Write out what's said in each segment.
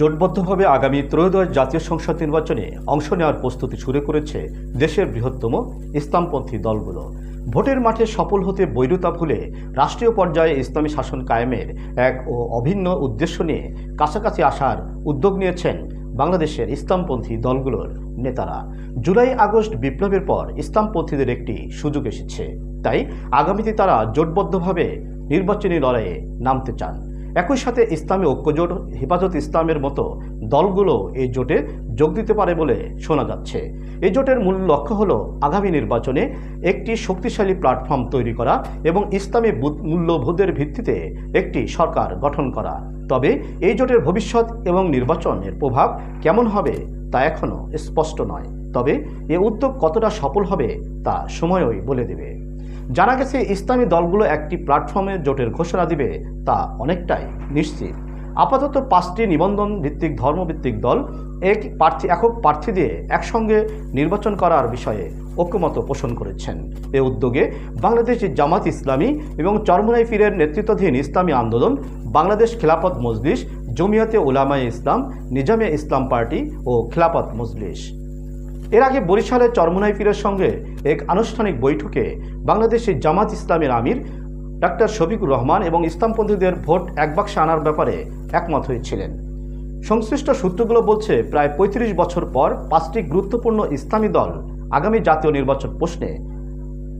জোটবদ্ধভাবে আগামী ত্রয়োদশ জাতীয় সংসদ নির্বাচনে অংশ নেওয়ার প্রস্তুতি শুরু করেছে দেশের বৃহত্তম ইসলামপন্থী দলগুলো। ভোটের মাঠে সফল হতে বৈরতা ভুলে রাষ্ট্রীয় পর্যায়ে ইসলামী শাসন কায়েমের এক ও অভিন্ন উদ্দেশ্য নিয়ে কাছাকাছি আসার উদ্যোগ নিয়েছেন বাংলাদেশের ইসলামপন্থী দলগুলোর নেতারা। জুলাই আগস্ট বিপ্লবের পর ইসলামপন্থীদের একটি সুযোগ এসেছে। তাই আগামীতে তারা জোটবদ্ধভাবে নির্বাচনী লড়াইয়ে নামতে চান। একই সাথে ইসলামী ঐক্যজোট, হেফাজত ইসলামের মতো দলগুলো এই জোটে যোগ দিতে পারে বলে শোনা যাচ্ছে। এই জোটের মূল লক্ষ্য হল আগামী নির্বাচনে একটি শক্তিশালী প্ল্যাটফর্ম তৈরি করা এবং ইসলামী মূল্যবোধের ভিত্তিতে একটি সরকার গঠন করা। তবে এই জোটের ভবিষ্যৎ এবং নির্বাচনের প্রভাব কেমন হবে তা এখনও স্পষ্ট নয়। তবে এ উদ্যোগ কতটা সফল হবে তা সময়ই বলে দেবে। জানা গেছে, ইসলামী দলগুলো একটি প্ল্যাটফর্মে জোটের ঘোষণা দিবে, তা অনেকটাই নিশ্চিত। আপাতত পাঁচটি নিবন্ধন ভিত্তিক ধর্মভিত্তিক দল এক প্রার্থী, একক প্রার্থী দিয়ে একসঙ্গে নির্বাচন করার বিষয়ে ঐক্যমত পোষণ করেছেন। এ উদ্যোগে বাংলাদেশ জামাত ইসলামী এবং চরমনাই পীরের নেতৃত্বাধীন ইসলামী আন্দোলন, বাংলাদেশ খেলাফত মজলিস, জমিয়াতে উলামায়ে ইসলাম, নিজামে ইসলাম পার্টি ও খেলাফত মজলিস। এর আগে বরিশালে চরমুনাই পীরের সঙ্গে এক আনুষ্ঠানিক বৈঠকে বাংলাদেশের জামাত ইসলামের আমির ডাক্তার শফিকুর রহমান এবং ইসলামপন্থীদের ভোট এক বাক্সে আনার ব্যাপারে একমত হয়েছিলেন। সংশ্লিষ্ট সূত্রগুলো বলছে, প্রায় ৩৫ বছর পর পাঁচটি গুরুত্বপূর্ণ ইসলামী দল আগামী জাতীয় নির্বাচন প্রশ্নে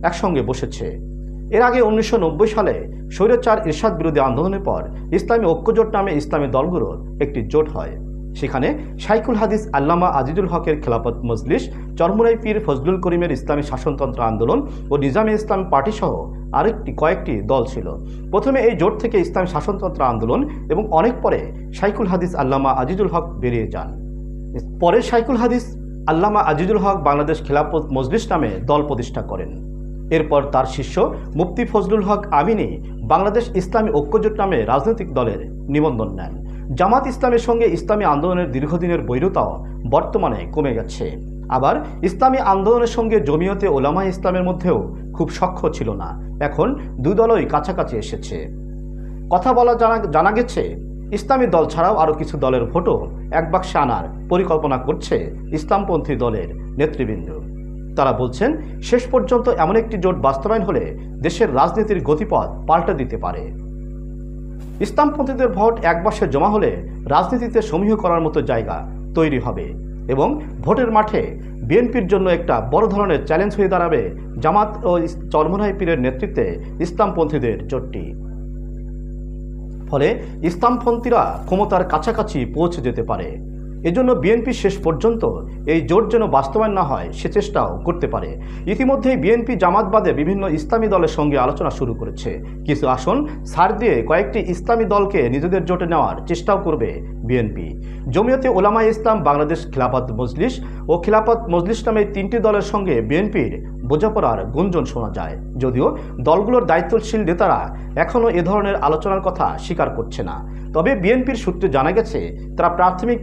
একসঙ্গে বসেছে। এর আগে উনিশশো নব্বই সালে স্বৈরাচার ইরশাদ বিরোধী আন্দোলনের পর ইসলামী ঐক্যজোট নামে ইসলামী দলগুলোর একটি জোট হয়। সেখানে শাইকুল হাদিস আল্লামা আজিজুল হকের খেলাফত মজলিস, চরমুরাই পীর ফজলুল করিমের ইসলামী শাসনতন্ত্র আন্দোলন ও নিজামে ইসলাম পার্টি সহ আরেকটি কয়েকটি দল ছিল। প্রথমে এই জোট থেকে ইসলামী শাসনতন্ত্র আন্দোলন এবং অনেক পরে শাইকুল হাদিস আল্লামা আজিজুল হক বেরিয়ে যান। পরে শাইকুল হাদিস আল্লামা আজিজুল হক বাংলাদেশ খেলাফত মজলিস নামে দল প্রতিষ্ঠা করেন। এরপর তার শিষ্য মুফতি ফজলুল হক আমিনী বাংলাদেশ ইসলামী ঐক্যজোট নামে রাজনৈতিক দলের নিবন্ধন নেন। জামাত ইসলামের সঙ্গে ইসলামী আন্দোলনের দীর্ঘদিনের বৈরতাও বর্তমানে কমে গেছে। আবার ইসলামী আন্দোলনের সঙ্গে জমিয়তে ওলামা ইসলামের মধ্যেও খুব সখ্য ছিল না। এখন দুই দলই কাছাকাছি এসেছে। কথা বলা জানা জানা গেছে, ইসলামী দল ছাড়াও আরও কিছু দলের ভোটও এক বাক্সে আনার পরিকল্পনা করছে ইসলামপন্থী দলের নেতৃবৃন্দ। তারা বলছেন, শেষ পর্যন্ত এমন একটি জোট বাস্তবায়ন হলে দেশের রাজনীতির গতিপথ পাল্টে দিতে পারে। ইসলামপন্থীদের ভোট এক বাক্সে জমা হলে রাজনীতিতে সমীহ করার মতো জায়গা তৈরি হবে এবং ভোটের মাঠে বিএনপির জন্য একটা বড় ধরনের চ্যালেঞ্জ হয়ে দাঁড়াবে জামাত ও চরমনাই পীরের নেতৃত্বে ইসলামপন্থীদের জোটটি। ফলে ইসলামপন্থীরা ক্ষমতার কাছাকাছি পৌঁছে যেতে পারে। এজন্য বিএনপি শেষ পর্যন্ত এই জোট যেন বাস্তবায়ন না হয়, সে চেষ্টাও করতে পারে। ইতিমধ্যেই বিএনপি জামাত বাদে বিভিন্ন ইসলামী দলের সঙ্গে আলোচনা শুরু করেছে। কিছু আসন ছাড় দিয়ে কয়েকটি ইসলামী দলকে নিজেদের জোটে নেওয়ার চেষ্টাও করবে বিএনপি জমিয়তে ওলামা ইসলাম, বাংলাদেশ খিলাফত মজলিস ও খিলাফত মজলিস নামে তিনটি দলের সঙ্গে বিএনপির বোঝাপড়ার গুঞ্জন শোনা যায়। যদিও দলগুলোর দায়িত্বশীল নেতারা এখনও এ ধরনের আলোচনার কথা স্বীকার করছে না। তবে বিএনপির সূত্রে জানা গেছে, তারা প্রাথমিক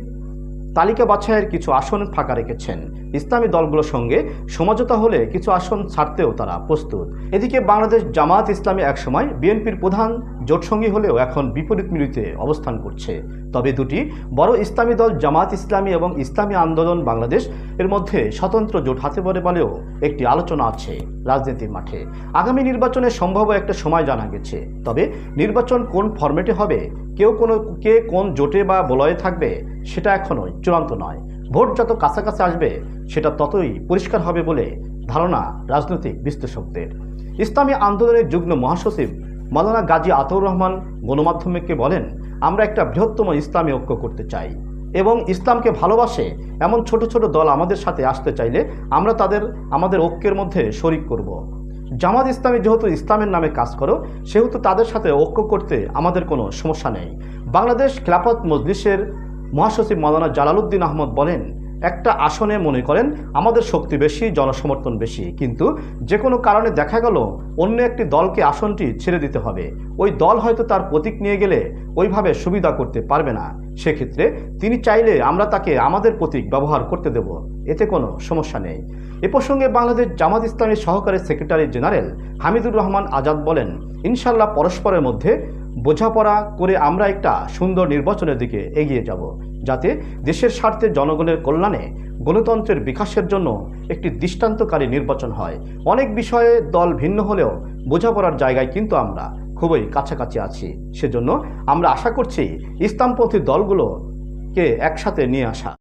তালিকা বাছাইয়ের কিছু আসন ফাঁকা রেখেছেন। ইসলামী দলগুলোর সঙ্গে সমঝোতা হলে কিছু আসন ছাড়তেও তারা প্রস্তুত। এদিকে বাংলাদেশ জামাত ইসলামী একসময় বিএনপির প্রধান জোটসঙ্গী হলেও এখন বিপরীত মিলিতে অবস্থান করছে। তবে দুটি বড় ইসলামী দল জামাত ইসলামী এবং ইসলামী আন্দোলন বাংলাদেশ এর মধ্যে স্বতন্ত্র জোট হাতে পড়ে বলেও একটি আলোচনা আছে রাজনীতির মাঠে। আগামী নির্বাচনে সম্ভাব্য একটা সময় জানা গেছে। তবে নির্বাচন কোন ফরম্যাটে হবে, কেউ কোনো, কে কোন জোটে বা বলয়ে থাকবে, সেটা এখনও চূড়ান্ত নয়। ভোট যত কাছাকাছি আসবে, সেটা ততই পরিষ্কার হবে বলে ধারণা রাজনৈতিক বিশ্লেষকদের ইসলামী আন্দোলনের যুগ্ম মহাসচিব মাওলানা গাজী আতউর রহমান গণমাধ্যমকে বলেন, আমরা একটা বৃহত্তম ইসলামী ঐক্য করতে চাই এবং ইসলামকে ভালোবাসে এমন ছোট ছোট দল আমাদের সাথে আসতে চাইলে আমরা তাদের, আমাদের ঐক্যের মধ্যে শরিক করব। জামাত ইসলামী যেহেতু ইসলামের নামে কাজ করো, সেহেতু তাদের সাথে ঐক্য করতে আমাদের কোনো সমস্যা নেই বাংলাদেশ খেলাফত মজলিসের মহাসচিব মাওলানা জালালউদ্দিন আহমদ বলেন একটা আসনে মনে করেন, আমাদের শক্তি বেশি, জনসমর্থন বেশি। কিন্তু যে কোনো কারণে দেখা গেল, অন্য একটি দলকে আসনটি ছেড়ে দিতে হবে। ওই দল হয়তো তার প্রতীক নিয়ে গেলে ওইভাবে সুবিধা করতে পারবে না। সেক্ষেত্রে তিনি চাইলে আমরা তাকে আমাদের প্রতীক ব্যবহার করতে দেব। এতে কোনো সমস্যা নেই। এ প্রসঙ্গে বাংলাদেশ জামাত ইসলামী সহকারী সেক্রেটারি জেনারেল হামিদুর রহমান আজাদ বলেন ইনশাল্লাহ পরস্পরের মধ্যে বোঝাপড়া করে আমরা একটা সুন্দর নির্বাচনের দিকে এগিয়ে যাব। যাতে দেশের স্বার্থে জনগণের কল্যাণে গণতন্ত্রের বিকাশের জন্য একটি দৃষ্টান্তকারী নির্বাচন হয়। অনেক বিষয়ে দল ভিন্ন হলেও বোঝাপড়ার জায়গায় কিন্তু আমরা খুবই কাছাকাছি আছি। সেজন্য আমরা আশা করছি ইসলামপন্থী দলগুলোকে একসাথে নিয়ে আসা।